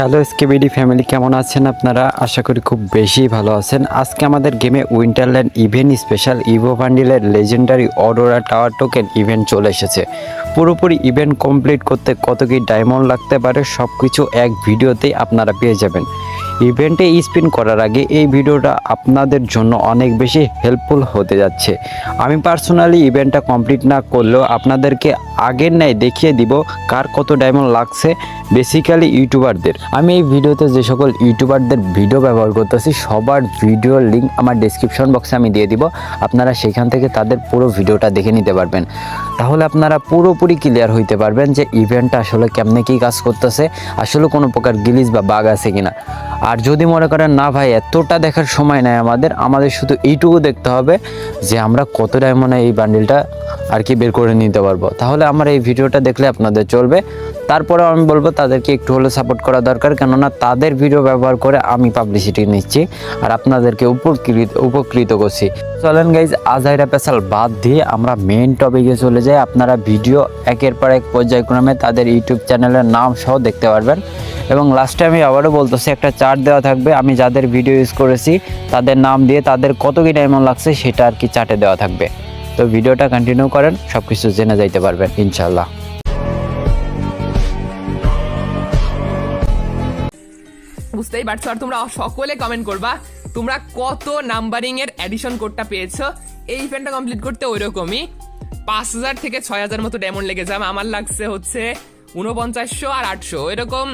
Hello স্কেবিডি family, কেমন আছেন আপনারা? আশা করি খুব বেশি ভালো আছেন। আজকে আমাদের গেমে Winterland event special Evo বান্ডিলের legendary Adora tower token event চলে এসেছে। পুরোপুরি ইভেন্ট কমপ্লিট করতে কত কি ডায়মন্ড লাগতে পারে সব কিছু এক ভিডিওতেই আপনারা পেয়ে যাবেন। ইভেন্টে স্পিন করার আগে এই ভিডিওটা আপনাদের জন্য অনেক বেশি হেল্পফুল হতে যাচ্ছে। আমি পার্সোনালি ইভেন্টটা কমপ্লিট না করলেও আপনাদেরকে আগের ন্যায় দেখিয়ে দিব কার কত ডায়মন্ড লাগছে বেসিক্যালি ইউটিউবারদের। আমি এই ভিডিওতে যে সকল ইউটিউবারদের ভিডিও ব্যবহার করতেছি, সবার ভিডিওর লিঙ্ক আমার ডেসক্রিপশন বক্সে আমি দিয়ে দিব। আপনারা সেখান থেকে তাদের পুরো ভিডিওটা দেখে নিতে পারবেন। তাহলে আপনারা পুরোপুরি ক্লিয়ার হইতে পারবেন যে ইভেন্টটা আসলে কেমনে কী কাজ করতেছে, আসলে কোনো প্রকার গিলিজ বা বাগ আছে কিনা। আর যদি মনে করেন, না ভাই, এতটা দেখার সময় নেই আমাদের আমাদের শুধু এইটুকু দেখতে হবে যে আমরা কত ডায়মন্ডে এই বান্ডিলটা আর কি বের করে নিতে পারব। তাহলে আমার এই ভিডিওটা দেখলে আপনাদের চলবে। তারপরে আমি বলব, তাদেরকে একটু হলে সাপোর্ট করা দরকার। কেননা তাদের ভিডিও ব্যবহার করে আমি পাবলিসিটি নিচ্ছি আর আপনাদেরকে উপকৃত উপকৃত করছি। চলেন গাইজ আজাইরা পেশাল বাদ দিয়ে আমরা মেন টপিকে চলে যাই। আপনারা ভিডিও একের পর এক পর্যায়ক্রমে তাদের ইউটিউব চ্যানেলের নাম সহ দেখতে পারবেন। এবং লাস্টে আমি আবারও বলতেছি, একটা চার্ট দেওয়া থাকবে। আমি যাদের ভিডিও ইউজ করেছি, তাদের নাম দিয়ে তাদের কত কি ডায়মন্ড লাগছে, সেটা আর কি চার্টে দেওয়া থাকবে। তো ভিডিওটা কন্টিনিউ করেন সব কিছু জেনে যাইতে পারবেন ইনশাল্লাহ বুঝতেই পারছ, আর তোমরা সকলে কমেন্ট করবা, তোমরা কত নাম্বারিং এর অ্যাডিশন কোডটা পেয়েছ? এই ইভেন্টটা কমপ্লিট করতে ওইরকমই। পাঁচ হাজার থেকে ছয় হাজার মতো ডায়মন্ড লেগে যাবে আমার লাগছে হচ্ছে উনপঞ্চাশশো আর আটশো। এরকম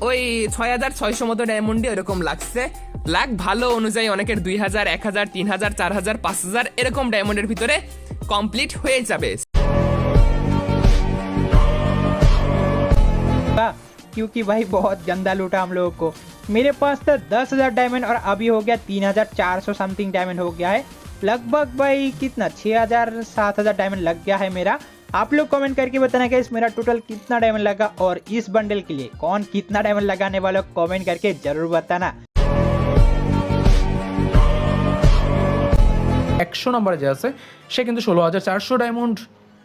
ওই ছয় হাজার ছয়শো মতো ডায়মন্ডই ওইরকম লাগছে লাখ ভালো অনুযায়ী অনেকের দুই হাজার এক হাজার তিন হাজার চার হাজার পাঁচ হাজার এরকম ডায়মন্ডের ভিতরে কমপ্লিট হয়ে যাবে था क्योंकि भाई बहुत गंदा लूटा हम लोगों को मेरे पास था दस हजार डायमंड और अभी हो गया तीन हजार चार सौ समथिंग डायमंड हो गया है लगभग भाई कितना छः हजार सात हजार डायमंड लग गया है मेरा आप लोग कमेंट करके बताना कि मेरा टोटल कितना डायमंड लगा और इस बंडल के लिए कौन कितना डायमंड लगाने वाला कमेंट करके जरूर बताना একশো নম্বরে যে আছে সে কিন্তু ষোলো হাজার চারশো ডায়মন্ড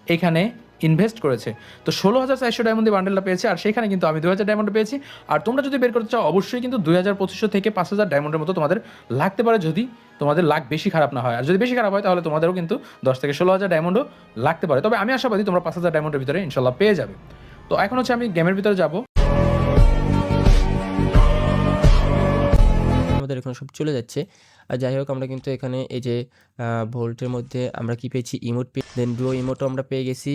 এখানে ইনভেস্ট করেছে তো ষোলো হাজার চারশো ডায়মন্ড বান্ডেলটা পেয়েছে আর সেখানে কিন্তু আমি দু হাজার ডায়মন্ড পেয়েছি আর তোমরা যদি বের করতে চাও অবশ্যই কিন্তু দুই হাজার পঁচিশশো থেকে পাঁচ হাজার ডায়মন্ডের মতো তোমাদের লাগতে পারে যদি তোমাদের লাখ বেশি খারাপ না হয়। আর যদি বেশি খারাপ হয়, তাহলে তোমাদেরও কিন্তু দশ থেকে ষোলো হাজার ডায়মন্ডও লাগতে পারে। তবে আমি আশাবাদী তোমরা পাঁচ হাজার ডায়মন্ডের ভিতরে ইনশাল্লাহ পেয়ে যাবে। তো এখন হচ্ছে আমি গেমের ভিতরে যাব। আমাদের এখানে সব চলে যাচ্ছে। আর যাই হোক, আমরা কিন্তু এখানে এই যে ভোল্টের মধ্যে আমরা কি পেয়েছি? ইমোট পেয়ে দেন ব্রো ইমোটও আমরা পেয়ে গেছি।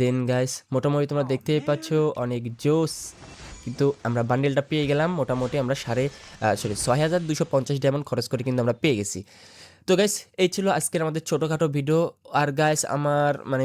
দেন গাইস মোটামুটি তোমরা দেখতেই পাচ্ছ, অনেক জোস কিন্তু আমরা বান্ডেলটা পেয়ে গেলাম। মোটামুটি আমরা সাড়ে সরি ছয় হাজার দুশো পঞ্চাশ ডায়মন্ড খরচ করে কিন্তু আমরা পেয়ে গেছি। তো গাইস এই ছিল আজকের আমাদের ছোটোখাটো ভিডিও আর গাইস আমার মানে